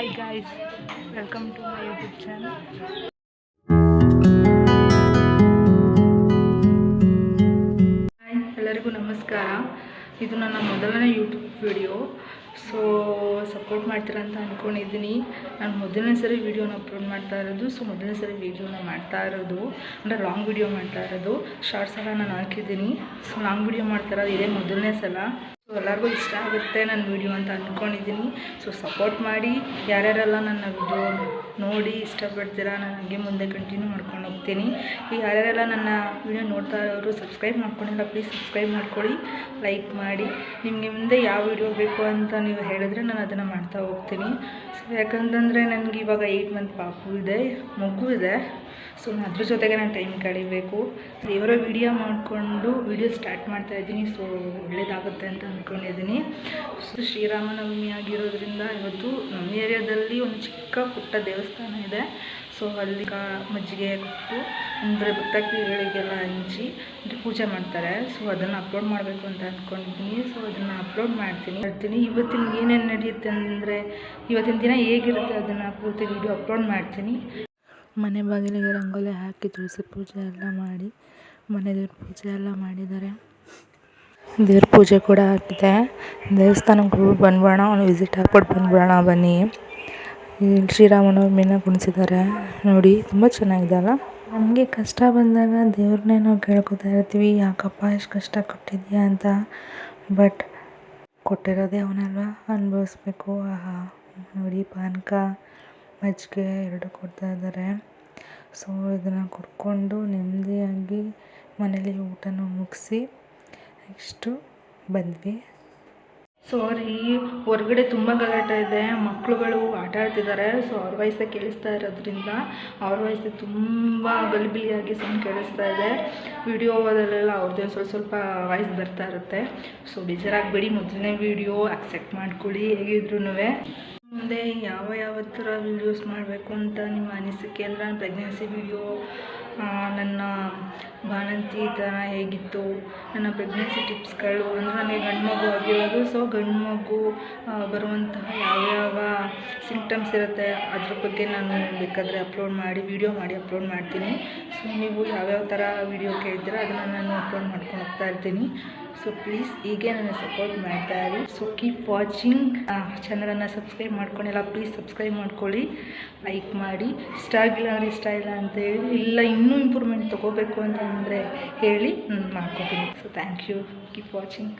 Hi guys welcome to my YouTube channel hi ಎಲ್ಲರಿಗೂ ನಮಸ್ಕಾರ. ಇದು ನನ್ನ ಮೊದಲನೇ ಯೂಟ್ಯೂಬ್ ವಿಡಿಯೋ ಸೊ ಸಪೋರ್ಟ್ ಮಾಡ್ತೀರಾ ಅಂತ ಅಂದ್ಕೊಂಡಿದ್ದೀನಿ ನಾನು ಮೊದಲನೇ ಸರಿ ವೀಡಿಯೋನ ಅಪ್ಲೋಡ್ ಮಾಡ್ತಾ ಇರೋದು. ಸೊ ಮೊದಲನೇ ಸರಿ ವೀಡಿಯೋನ ಮಾಡ್ತಾ ಇರೋದು. ಅಂದರೆ ಲಾಂಗ್ ವಿಡಿಯೋ ಮಾಡ್ತಾ ಇರೋದು. ಶಾರ್ಟ್ಸ್ ಎಲ್ಲ ನಾನು ಹಾಕಿದ್ದೀನಿ. ಸೊ ಲಾಂಗ್ ವಿಡಿಯೋ ಮಾಡ್ತಾ ಇರೋದು ಇದೇ ಮೊದಲನೇ ಸಲ. ಎಲ್ಲರಿಗೂ ಇಷ್ಟ ಆಗುತ್ತೆ ನನ್ನ ವಿಡಿಯೋ ಅಂತ ಅಂದ್ಕೊಂಡಿದ್ದೀನಿ ಸೊ ಸಪೋರ್ಟ್ ಮಾಡಿ, ಯಾರ್ಯಾರೆಲ್ಲ ನನ್ನ ವಿಡಿಯೋ ನೋಡಿ ಇಷ್ಟಪಡ್ತೀರಾ ನಾನು ಹಾಗೆ ಮುಂದೆ ಕಂಟಿನ್ಯೂ ಮಾಡ್ಕೊಂಡು ಹೋಗ್ತೀನಿ. ಈಗ ಯಾರ್ಯಾರೆಲ್ಲ ನನ್ನ ವಿಡಿಯೋ ನೋಡ್ತಾ ಇರೋರು ಸಬ್ಸ್ಕ್ರೈಬ್ ಮಾಡ್ಕೊಂಡಿಲ್ಲ ಪ್ಲೀಸ್ ಸಬ್ಸ್ಕ್ರೈಬ್ ಮಾಡ್ಕೊಳ್ಳಿ. ಲೈಕ್ ಮಾಡಿ, ನಿಮಗೆ ಮುಂದೆ ಯಾವ ವಿಡಿಯೋ ಬೇಕು ಅಂತ ನೀವು ಹೇಳಿದ್ರೆ ನಾನು ಅದನ್ನು ಮಾಡ್ತಾ ಹೋಗ್ತೀನಿ. ಯಾಕಂತಂದರೆ ನನಗೆ ಇವಾಗ ಏಯ್ಟ್ ಮಂತ್ ಪಾಪು ಇದೆ, ಮಗು ಇದೆ. ಸೊ ನಾನು ಅದ್ರ ಜೊತೆಗೆ ನಾನು ಟೈಮ್ ಕಳಿಬೇಕು. ದೇವರ ವಿಡಿಯೋ ಮಾಡಿಕೊಂಡು ವಿಡಿಯೋ ಸ್ಟಾರ್ಟ್ ಮಾಡ್ತಾ ಇದ್ದೀನಿ. ಸೊ ಒಳ್ಳೇದಾಗುತ್ತೆ ಅಂತ ಅಂದ್ಕೊಂಡಿದ್ದೀನಿ ಸೊ ಶ್ರೀರಾಮನವಮಿ ಆಗಿರೋದ್ರಿಂದ ಇವತ್ತು ನಮ್ಮ ಏರಿಯಾದಲ್ಲಿ ಒಂದು ಚಿಕ್ಕ ಪುಟ್ಟ ದೇವಸ್ಥಾನ ಇದೆ. ಸೊ ಅಲ್ಲಿ ಕಾ- ಮಜ್ಜಿಗೆ ಕೊಟ್ಟು ಅಂದರೆ ಭಕ್ತಾದಿಗಳಿಗೆಲ್ಲ ಹಂಚಿ ಅಂದರೆ ಪೂಜೆ ಮಾಡ್ತಾರೆ. ಸೊ ಅದನ್ನು ಅಪ್ಲೋಡ್ ಮಾಡಬೇಕು ಅಂತ ಅಂದ್ಕೊಂಡಿದ್ದೀನಿ ಸೊ ಅದನ್ನು ಅಪ್ಲೋಡ್ ಮಾಡ್ತೀನಿ. ಮಾಡ್ತೀನಿ. ಇವತ್ತಿನ ಏನೇನು ನಡೆಯುತ್ತೆ ಅಂದರೆ ಇವತ್ತಿನ ದಿನ ಹೇಗಿರುತ್ತೆ ಅದನ್ನು ಪೂರ್ತಿ ವಿಡಿಯೋ ಅಪ್ಲೋಡ್ ಮಾಡ್ತೀನಿ. ಮನೆ ಬಾಗಿಲಿಗೆ ರಂಗೋಲಿ ಹಾಕಿ ತುಳಸಿ ಪೂಜೆ ಎಲ್ಲ ಮಾಡಿ, ಮನೆ ದೇವ್ರ ಪೂಜೆ ಎಲ್ಲ ಮಾಡಿದ್ದಾರೆ. ದೇವ್ರ ಪೂಜೆ ಕೂಡ ಆಗಿದೆ ದೇವಸ್ಥಾನಕ್ಕೆ ಹೋಗಿ ಬಂದ್ಬಿಡೋಣ. ಒಂದು ವಿಸಿಟ್ ಹಾಕ್ಬಿಟ್ಟು ಬಂದ್ಬಿಡೋಣ ಬನ್ನಿ. ಇಲ್ಲಿ ಶ್ರೀರಾಮನವಮಿನ ಕುಣಿಸಿದ್ದಾರೆ. ನೋಡಿ, ತುಂಬ ಚೆನ್ನಾಗಿದೆ ಅಲ್ಲ? ನಮಗೆ ಕಷ್ಟ ಬಂದಾಗ ದೇವ್ರನ್ನೇ ನಾವು ಕೇಳ್ಕೊತಾ ಇರ್ತೀವಿ. ಯಾಕಪ್ಪ ಎಷ್ಟು ಕಷ್ಟ ಕೊಟ್ಟಿದ್ಯಾ ಅಂತ. ಬಟ್ ಕೊಟ್ಟಿರೋದೇ ಅವನಲ್ವ? ಅನುಭವಿಸ್ಬೇಕು. ಆಹಾ. ನೋಡಿ, ಪಾನಕ, ಮಜ್ಜಿಗೆ ಎರಡು ಕೊಡ್ತಾ ಇದ್ದಾರೆ. ಸೊ ಇದನ್ನು ಕುಡ್ಕೊಂಡು ನೆಮ್ಮದಿಯಾಗಿ ಮನೇಲಿ ಊಟನೂ ಮುಗಿಸಿ ನೆಕ್ಸ್ಟು ಬಂದ್ವಿ. ಸಾರಿ ಹೊರಗಡೆ ತುಂಬ ಗಲಾಟೆ ಇದೆ. ಮಕ್ಕಳುಗಳು ಆಟ ಆಡ್ತಿದ್ದಾರೆ. ಸೊ ಅವ್ರ ವಾಯ್ಸೇ ಕೇಳಿಸ್ತಾ ಇರೋದ್ರಿಂದ ಅವ್ರ ವಾಯ್ಸೇ ತುಂಬ ಗಲಿಬಿಲಿಯಾಗಿ ಸೌಂಡ್ ಕೇಳಿಸ್ತಾ ಇದೆ. ವಿಡಿಯೋದಲ್ಲೆಲ್ಲ ಅವ್ರದ್ದೇ ಸ್ವಲ್ಪ ಸ್ವಲ್ಪ ವಾಯ್ಸ್ ಬರ್ತಾ ಇರುತ್ತೆ. ಸೊ ಬೇಜಾರಾಗಬೇಡಿ. ಮೊದಲನೇ ವಿಡಿಯೋ ಅಕ್ಸೆಪ್ಟ್ ಮಾಡ್ಕೊಳ್ಳಿ. ಹೇಗಿದ್ರು ಮುಂದೆ ಯಾವ ಯಾವ ಥರ ವೀಡಿಯೋಸ್ ಮಾಡಬೇಕು ಅಂತ ನಿಮ್ಮ ಅನಿಸಿಕೆ ಅಂದರೆ ನಾನು ಪ್ರೆಗ್ನೆನ್ಸಿ ವಿಡಿಯೋ ನನ್ನ ಬಾಣಂತಿ ಥರ ಹೇಗಿತ್ತು? ನನ್ನ ಪ್ರೆಗ್ನೆನ್ಸಿ ಟಿಪ್ಸ್ಗಳು ಅಂದರೆ ನನಗೆ ಗಂಡು ಮಗು ಆಗಿರೋದು ಸೊ ಗಂಡು ಮಗು ಬರುವಂತಹ ಯಾವ್ಯಾವ ಸಿಂಪ್ಟಮ್ಸ್ ಇರುತ್ತೆ ಅದ್ರ ಬಗ್ಗೆ ನಾನು ಬೇಕಾದರೆ ಅಪ್ಲೋಡ್ ಮಾಡಿ ವಿಡಿಯೋ ಮಾಡಿ ಅಪ್ಲೋಡ್ ಮಾಡ್ತೀನಿ. ಸೊ ನೀವು ಯಾವ್ಯಾವ ಥರ ವಿಡಿಯೋ ಕೇಳ್ತೀರ ಅದನ್ನು ನಾನು ಅಪ್ಲೋಡ್ ಮಾಡ್ಕೊಂಡು ಹೋಗ್ತಾ ಇರ್ತೀನಿ. ಸೊ ಪ್ಲೀಸ್ ಹೀಗೆ ನನಗೆ ಸಪೋರ್ಟ್ ಮಾಡ್ತಾ ಇರಿ. ಸೊ ಕೀಪ್ ವಾಚಿಂಗ್ ಚಾನಲನ್ನು ಸಬ್ಸ್ಕ್ರೈಬ್ ಮಾಡ್ಕೊಂಡಿಲ್ಲ ಪ್ಲೀಸ್ ಸಬ್ಸ್ಕ್ರೈಬ್ ಮಾಡ್ಕೊಳ್ಳಿ. ಲೈಕ್ ಮಾಡಿ. ಇಷ್ಟ ಆಗಿಲ್ಲ ಅಂದರೆ ಇಷ್ಟ ಇಲ್ಲ ಅಂತ ಹೇಳಿ, ಇಲ್ಲ ಇನ್ನೂ ಇಂಪ್ರೂವ್ಮೆಂಟ್ ತೊಗೋಬೇಕು ಅಂತ ಅಂದರೆ ಹೇಳಿ ನಾನು ಮಾಡ್ಕೊತೀನಿ. So thank you keep watching